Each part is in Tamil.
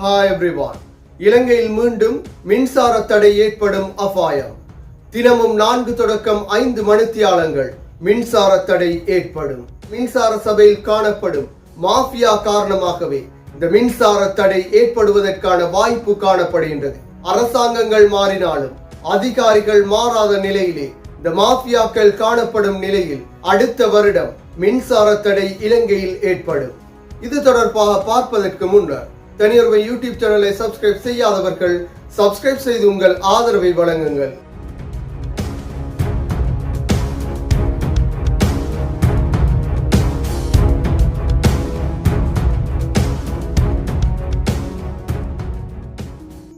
ஹாய் எவ்ரிவான் இலங்கையில் மீண்டும் மின்சார தடை ஏற்படும் அபாயம். தினமும் நான்கு தொடக்கம் ஐந்து மணித்தியாலங்கள் மின்சார தடை ஏற்படும். மின்சார சபையில் காணப்படும் மாஃபியா காரணமாகவே இந்த மின்சார தடை ஏற்படுவதற்கான வாய்ப்பு காணப்படுகின்றது. அரசாங்கங்கள் மாறினாலும் அதிகாரிகள் மாறாத நிலையிலே இந்த மாஃபியாக்கள் காணப்படும் நிலையில் அடுத்த வருடம் மின்சார தடை இலங்கையில் ஏற்படும். இது தொடர்பாக பார்ப்பதற்கு முன்னர் தனியொருவை யூடியூப் சேனலை சப்ஸ்கிரைப் செய்யாதவர்கள் சப்ஸ்கிரைப் செய்து உங்கள் ஆதரவை வழங்குங்கள்.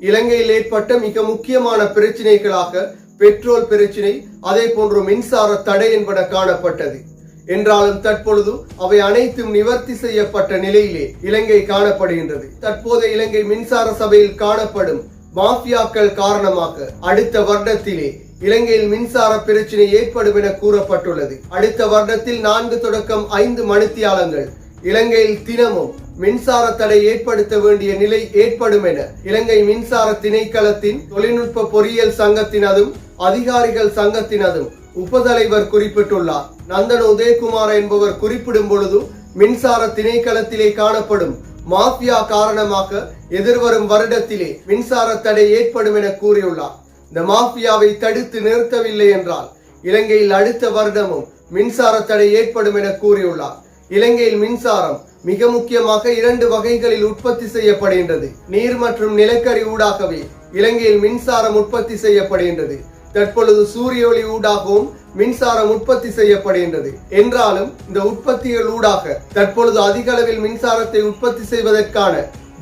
இலங்கையில் ஏற்பட்ட மிக முக்கியமான பிரச்சினைகளாக பெட்ரோல் பிரச்சினை அதே போன்று மின்சார தடை என்பன காணப்பட்டது. என்றாலும் தற்பொழுது அவை அனைத்தும் நிவர்த்தி செய்யப்பட்ட நிலையிலே இலங்கை காணப்படுகின்றது. தற்போது இலங்கை மின்சார சபையில் காணப்படும் மாஃபியாக்கள் காரணமாக அடுத்த வருடத்திலே இலங்கையில் மின்சார பிரச்சினை ஏற்படும் என கூறப்பட்டுள்ளது. அடுத்த வருடத்தில் நான்கு தொடக்கம் ஐந்து மணித்தியாலங்கள் இலங்கையில் தினமும் மின்சார தடை ஏற்படுத்த வேண்டிய நிலை ஏற்படும் என இலங்கை மின்சார திணைக்களத்தின் தொழில்நுட்ப பொறியியல் சங்கத்தினதும் அதிகாரிகள் சங்கத்தினதும் உபதலைவர் குறிப்பிட்டுள்ளார். நந்தன் உதயகுமார் என்பவர் குறிப்பிடும் பொழுது மின்சார திணைக்களத்திலே காணப்படும் மாஃபியா காரணமாக எதிர்வரும் வருடத்திலே மின்சார தடை ஏற்படும் என கூறியுள்ளார். இந்த மாஃபியாவை தடுத்து நிறுத்தவில்லை என்றால் இலங்கையில் அடுத்த வருடமும் மின்சார தடை ஏற்படும் என கூறியுள்ளார். இலங்கையில் மின்சாரம் மிக முக்கியமாக இரண்டு வகைகளில் உற்பத்தி செய்யப்படுகின்றது. நீர் மற்றும் நிலக்கரி ஊடாகவே இலங்கையில் மின்சாரம் உற்பத்தி செய்யப்படுகின்றது. தற்பொழுது சூரிய ஒளி ஊடாகவும் மின்சாரம் உற்பத்தி செய்யப்படுகின்றது. என்றாலும் இந்த உற்பத்திகள் ஊடாக தற்பொழுது அதிக அளவில் மின்சாரத்தை உற்பத்தி செய்வதற்கான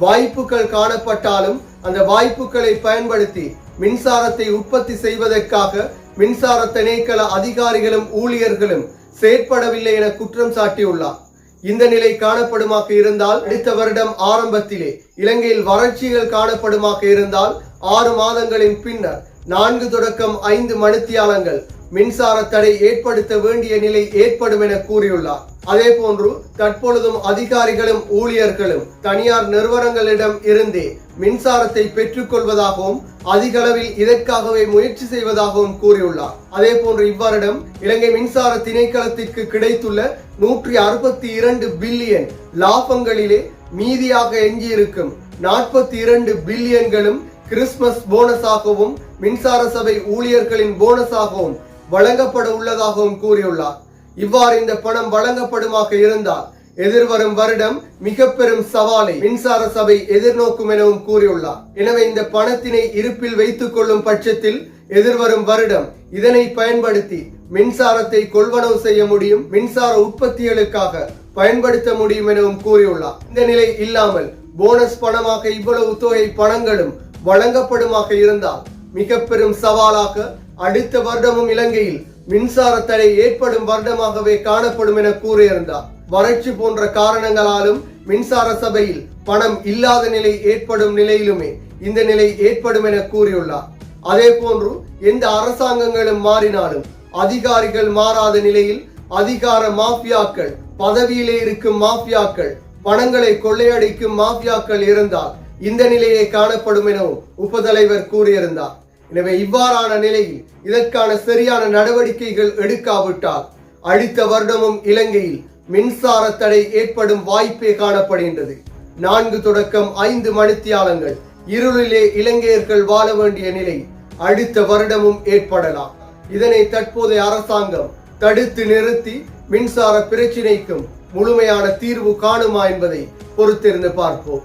வாய்ப்புகள் காணப்பட்டாலும் அந்த வாய்ப்புகளை பயன்படுத்தி மின்சாரத்தை உற்பத்தி செய்வதற்காக மின்சார திணைக்கள அதிகாரிகளும் ஊழியர்களும் செயற்படவில்லை என குற்றம் சாட்டியுள்ளார். இந்த நிலை காணப்படுமாக இருந்தால் அடுத்த வருடம் ஆரம்பத்திலே இலங்கையில் வறட்சிகள் காணப்படுமாக இருந்தால் ஆறு மாதங்களின் பின்னர் நான்கு தொடக்கம் ஐந்து மணித்தியாலங்கள் மின்சார தடை ஏற்படுத்த வேண்டிய நிலை ஏற்படும் என கூறியுள்ளார். அதே போன்று தற்பொழுதும் அதிகாரிகளும் ஊழியர்களும் தனியார் நிறுவனங்களிடம் இருந்தே மின்சாரத்தை பெற்றுக்கொள்வதாகவும் அதிக அளவில் இதற்காகவே முயற்சி செய்வதாகவும் கூறியுள்ளார். அதே போன்று இவ்வருடம் இலங்கை மின்சார திணைக்களத்திற்கு கிடைத்துள்ள நூற்றி அறுபத்தி இரண்டு பில்லியன் லாபங்களிலே மீதியாக எஞ்சியிருக்கும் நாற்பத்தி இரண்டு பில்லியன்களும் கிறிஸ்துமஸ் போனஸாகவும் மின்சார சபை ஊழியர்களின் போனஸாகவும் வழங்கப்பட உள்ளதாகவும் கூறியுள்ளார். இவ்வாறு இந்த பணம் வழங்கப்படுமாக இருந்தால் எதிர்வரும் வருடம் மிக பெரும் சவாலை மின்சார சபை எதிர்நோக்கும் எனவும் கூறியுள்ளார். எனவே இந்த பணத்தினை இருப்பில் வைத்துக் கொள்ளும் பட்சத்தில் எதிர்வரும் வருடம் இதனை பயன்படுத்தி மின்சாரத்தை கொள்வனவு செய்ய முடியும் மின்சார உற்பத்திகளுக்காக பயன்படுத்த முடியும் எனவும் கூறியுள்ளார். இந்த நிலை இல்லாமல் போனஸ் பணமாக இவ்வளவு தொகை பணங்களும் வழங்கப்படுமாக இருந்தால் மிக பெரும் சவாலாக அடுத்த வருடமும் இலங்கையில் மின்சார தடை ஏற்படும் வருடமாகவே காணப்படும் என கூறியிருந்தார். வறட்சி போன்ற காரணங்களாலும் மின்சார சபையில் பணம் இல்லாத நிலை ஏற்படும் நிலையிலுமே இந்த நிலை ஏற்படும் என கூறியுள்ளார். அதே போன்று எந்த அரசாங்கங்களும் மாறினாலும் அதிகாரிகள் மாறாத நிலையில் அதிகார மாஃபியாக்கள் பதவியிலே இருக்கும் மாஃபியாக்கள் பணங்களை கொள்ளையடிக்கும் மாஃபியாக்கள் இருந்தால் இந்த நிலையே காணப்படும் எனவும் உபதலைவர் கூறியிருந்தார். எனவே இவ்வாறான நிலையில் இதற்கான சரியான நடவடிக்கைகள் எடுக்காவிட்டால் அடுத்த வருடமும் இலங்கையில் மின்சார தடை ஏற்படும் வாய்ப்பே காணப்படுகின்றது. நான்கு தொடக்கம் ஐந்து மணித்தியாலங்கள் இருளிலே இலங்கையர்கள் வாழ வேண்டிய நிலை அடுத்த வருடமும் ஏற்படலாம். இதனை தற்போதைய அரசாங்கம் தடுத்து நிறுத்தி மின்சார பிரச்சினைக்கும் முழுமையான தீர்வு காணுமா என்பதை பொறுத்திருந்து பார்ப்போம்.